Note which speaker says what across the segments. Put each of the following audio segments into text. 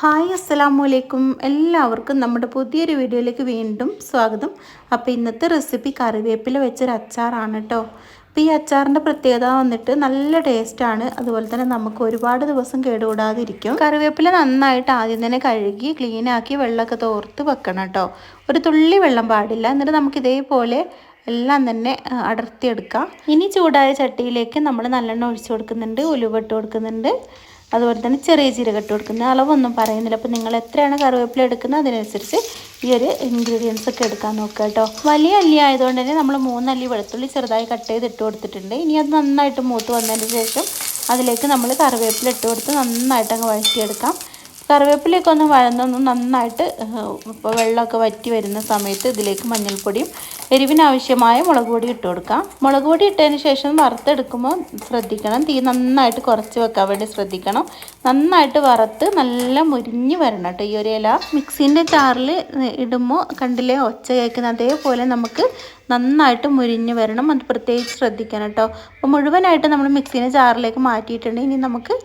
Speaker 1: Hi അസ്സലാമു അലൈക്കും എല്ലാവർക്കും നമ്മുടെ പുതിയൊരു വീഡിയോയിലേക്ക് വീണ്ടും സ്വാഗതം. അപ്പോൾ ഇന്നത്തെ റെസിപ്പി കറിവേപ്പില വെച്ചൊരു അച്ചാറാണ് കേട്ടോ. അപ്പോൾ ഈ അച്ചാറിന്റെ പ്രത്യേകത വന്നിട്ട് നല്ല ടേസ്റ്റാണ് അതുപോലെ തന്നെ നമുക്ക് ഒരുപാട് ദിവസം കേടുകൂടാതിരിക്കും. കറിവേപ്പില നന്നായിട്ട് ആദ്യം തന്നെ കഴുകി ക്ലീനാക്കി വെള്ളമൊക്കെ തോർത്ത് വെക്കണം കേട്ടോ. ഒരു തുള്ളി വെള്ളം പാടില്ല. എന്നിട്ട് നമുക്ക് ഇതേപോലെ എല്ലാം തന്നെ അടർത്തിയെടുക്കാം. ഇനി ചൂടായ ചട്ടിയിലേക്ക് നമ്മൾ നല്ലെണ്ണ ഒഴിച്ചു കൊടുക്കുന്നുണ്ട് ഉലുവ ഇട്ട് കൊടുക്കുന്നുണ്ട്. അതുപോലെ തന്നെ ചെറിയ ജീരകം ഇട്ട് കൊടുക്കുന്നത് അളവൊന്നും പറയുന്നില്ല. അപ്പോൾ നിങ്ങൾ എത്രയാണ് കറിവേപ്പില എടുക്കുന്നത് അതിനനുസരിച്ച് ഈ ഒരു ഇൻഗ്രീഡിയൻസ് ഒക്കെ എടുക്കാൻ നോക്കുക കേട്ടോ. വലിയ അല്ലി ആയതുകൊണ്ട് തന്നെ നമ്മൾ മൂന്നല്ലി വെളുത്തുള്ളി ചെറുതായി കട്ട് ചെയ്ത് ഇട്ട് കൊടുത്തിട്ടുണ്ട്. ഇനി അത് നന്നായിട്ട് മൂത്ത് വന്നതിന് ശേഷം അതിലേക്ക് നമ്മൾ കറിവേപ്പില ഇട്ട് കൊടുത്ത് നന്നായിട്ട് അങ്ങ് വഴറ്റിയെടുക്കാം. കറിവേപ്പിലയൊക്കെ ഒന്ന് വഴന്നൊന്ന് നന്നായിട്ട് ഇപ്പോൾ വെള്ളമൊക്കെ വറ്റി വരുന്ന സമയത്ത് ഇതിലേക്ക് മഞ്ഞൾപ്പൊടിയും എരിവിനാവശ്യമായ മുളക് പൊടി ഇട്ട് കൊടുക്കാം. മുളക് പൊടി ഇട്ടതിന് ശേഷം വറുത്തെടുക്കുമ്പോൾ ശ്രദ്ധിക്കണം. തീ നന്നായിട്ട് കുറച്ച് വെക്കാൻ വേണ്ടി ശ്രദ്ധിക്കണം. നന്നായിട്ട് വറുത്ത് നല്ല മുരിഞ്ഞ് വരണം കേട്ടോ ഈ ഒരു ഇല. മിക്സീന്റെ ചാറിൽ ഇടുമ്പോൾ കണ്ടില്ലേ ഒച്ച കേൾക്കുന്ന അതേപോലെ നമുക്ക് നന്നായിട്ട് മുരിഞ്ഞ് വരണം. അത് പ്രത്യേകിച്ച് ശ്രദ്ധിക്കണം കേട്ടോ. അപ്പോൾ മുഴുവനായിട്ട് നമ്മൾ മിക്സീന്റെ ചാറിലേക്ക് മാറ്റിയിട്ടുണ്ട്. ഇനി നമുക്ക്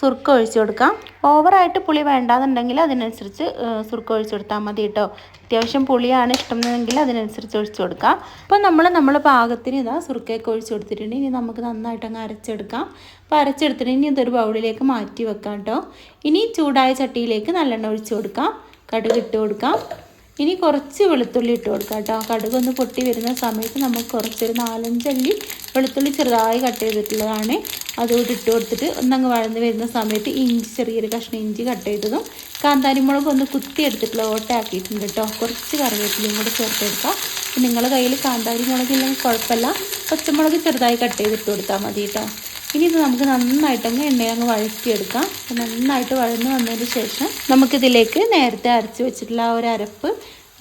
Speaker 1: സുർക്ക ഒഴിച്ചു കൊടുക്കാം. ഓവറായിട്ട് പുളി വേണ്ടാന്നുണ്ടെങ്കിൽ അതിനനുസരിച്ച് സുർക്ക ഒഴിച്ചു കൊടുത്താൽ മതി കേട്ടോ അത്യാവശ്യം പുളിയാണ് ഇഷ്ടമെന്നെങ്കിൽ അതിനനുസരിച്ച് ഒഴിച്ചു കൊടുക്കാം. അപ്പോൾ നമ്മൾ നമ്മൾ പാകത്തിന് ഇതാ സുർക്കയൊക്കെ ഒഴിച്ചു കൊടുത്തിട്ടുണ്ട്. ഇനി നമുക്ക് നന്നായിട്ട് അങ്ങ് അരച്ചെടുക്കാം. അപ്പോൾ അരച്ചെടുത്തിട്ട് ഇനി ഇതൊരു ബൗളിലേക്ക് മാറ്റി വെക്കാം കേട്ടോ ഇനി ചൂടായ ചട്ടിയിലേക്ക് നല്ലെണ്ണ ഒഴിച്ചു കൊടുക്കാം. കടുക് ഇട്ട് കൊടുക്കാം. ഇനി കുറച്ച് വെളുത്തുള്ളി ഇട്ട് കൊടുക്കാം കേട്ടോ. കടുക് ഒന്ന് പൊട്ടി വരുന്ന സമയത്ത് നമുക്ക് കുറച്ചൊരു നാലഞ്ചല്ലി വെളുത്തുള്ളി ചെറുതായി കട്ട് ചെയ്തിട്ടുള്ളതാണ്. അതുകൊണ്ട് ഇട്ട് കൊടുത്തിട്ട് ഒന്നങ്ങ് വഴന്ന് വരുന്ന സമയത്ത് ഇഞ്ചി ചെറിയൊരു കഷ്ണം ഇഞ്ചി കട്ട് ചെയ്തതും കാന്താരിമുളക് ഒന്ന് കുത്തി എടുത്തിട്ടുള്ള ഓട്ടയാക്കിയിട്ടുണ്ട് കേട്ടോ. കുറച്ച് കറിവേപ്പിലയും കൂടെ ചേർത്തെടുക്കാം നിങ്ങളുടെ കയ്യിൽ കാന്താരി മുളക് ഇല്ലെങ്കിൽ കുഴപ്പമില്ല. പച്ചമുളക് ചെറുതായി കട്ട് ചെയ്തിട്ട് കൊടുത്താൽ മതി കേട്ടോ. ഇനി ഇത് നമുക്ക് നന്നായിട്ടങ്ങ് എണ്ണയങ്ങ് വഴറ്റിയെടുക്കാം. നന്നായിട്ട് വഴന്ന് വന്നതിന് ശേഷം നമുക്കിതിലേക്ക് നേരത്തെ അരച്ച് വെച്ചിട്ടുള്ള ആ ഒരു അരപ്പ്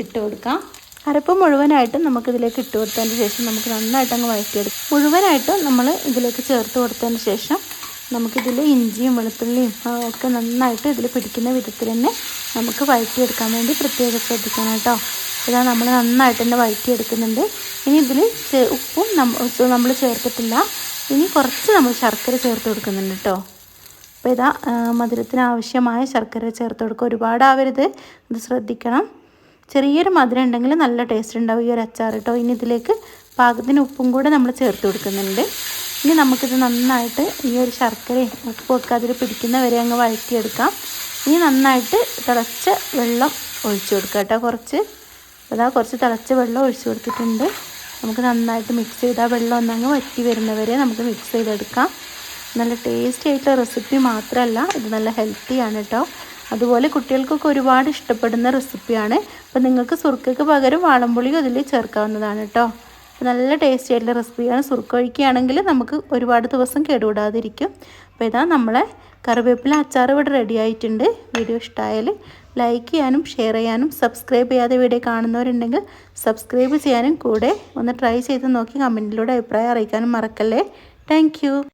Speaker 1: ഇട്ട് കൊടുക്കാം. അരപ്പ് മുഴുവനായിട്ടും നമുക്കിതിലേക്ക് ഇട്ട് കൊടുത്തതിന് ശേഷം നമുക്ക് നന്നായിട്ട് അങ്ങ് വഴറ്റിയെടുക്കാം. മുഴുവനായിട്ടും നമ്മൾ ഇതിലേക്ക് ചേർത്ത് കൊടുത്തതിന് ശേഷം നമുക്കിതിൽ ഇഞ്ചിയും വെളുത്തുള്ളിയും ഒക്കെ നന്നായിട്ട് ഇതിൽ പിടിക്കുന്ന വിധത്തിൽ തന്നെ നമുക്ക് വഴറ്റിയെടുക്കാൻ വേണ്ടി പ്രത്യേകം ശ്രദ്ധിക്കണം കേട്ടോ. ഇതാ നമ്മൾ നന്നായിട്ട് തന്നെ വഴറ്റിയെടുക്കുന്നുണ്ട്. ഇനി ഇതിൽ ഉപ്പും നമ്മൾ ചേർത്തിട്ടില്ല. ഇനി കുറച്ച് നമ്മൾ ശർക്കര ചേർത്ത് കൊടുക്കുന്നുണ്ട് കേട്ടോ. അപ്പോൾ ഇതാ മധുരത്തിന് ആവശ്യമായ ശർക്കര ചേർത്ത് കൊടുക്കുക. ഒരുപാടാവരുത്. ഇത് ശ്രദ്ധിക്കണം. ചെറിയൊരു മധുരം ഉണ്ടെങ്കിൽ നല്ല ടേസ്റ്റ് ഉണ്ടാവും. ഈ ഒരു അച്ചാർ കേട്ടോ ഇനി ഇതിലേക്ക് പാകത്തിന് ഉപ്പും കൂടെ നമ്മൾ ചേർത്ത് കൊടുക്കുന്നുണ്ട്. ഇനി നമുക്കിത് നന്നായിട്ട് ഈ ഒരു ശർക്കരയും ഉപ്പും ഒക്കെ അതിൽ പിടിക്കുന്ന വരെ അങ്ങ് വഴറ്റിയെടുക്കാം. ഇനി നന്നായിട്ട് തിളച്ച വെള്ളം ഒഴിച്ചു കൊടുക്കുക കേട്ടോ കുറച്ച് അതാ കുറച്ച് തിളച്ച വെള്ളം ഒഴിച്ചു കൊടുത്തിട്ടുണ്ട്. നമുക്ക് നന്നായിട്ട് മിക്സ് ചെയ്ത് ആ വെള്ളം ഒന്നങ്ങ് വറ്റി വരുന്നവരെ നമുക്ക് മിക്സ് ചെയ്തെടുക്കാം. നല്ല ടേസ്റ്റി ആയിട്ടുള്ള റെസിപ്പി മാത്രമല്ല ഇത് നല്ല ഹെൽത്തിയാണ് കേട്ടോ അതുപോലെ കുട്ടികൾക്കൊക്കെ ഒരുപാട് ഇഷ്ടപ്പെടുന്ന റെസിപ്പിയാണ്. അപ്പോൾ നിങ്ങൾക്ക് സുർക്കയ്ക്ക് പകരം വാളംപുളിയും അതിൽ ചേർക്കാവുന്നതാണ് കേട്ടോ. നല്ല ടേസ്റ്റി ആയിട്ടുള്ള റെസിപ്പിയാണ്. സുർക്ക ഒഴിക്കുകയാണെങ്കിൽ നമുക്ക് ഒരുപാട് ദിവസം കേടുകൂടാതിരിക്കും. അപ്പോൾ ഇതാ നമ്മളെ കറിവേപ്പില അച്ചാർ ഇവിടെ റെഡി ആയിട്ടുണ്ട്. വീഡിയോ ഇഷ്ടമായാൽ ലൈക്ക് ചെയ്യാനും ഷെയർ ചെയ്യാനും സബ്സ്ക്രൈബ് ചെയ്യാതെ വീഡിയോ കാണുന്നവരുണ്ടെങ്കിൽ സബ്സ്ക്രൈബ് ചെയ്യാനും കൂടെ ഒന്ന് ട്രൈ ചെയ്ത് നോക്കി കമന്റിലൂടെ അഭിപ്രായം അറിയിക്കാനും മറക്കല്ലേ. താങ്ക്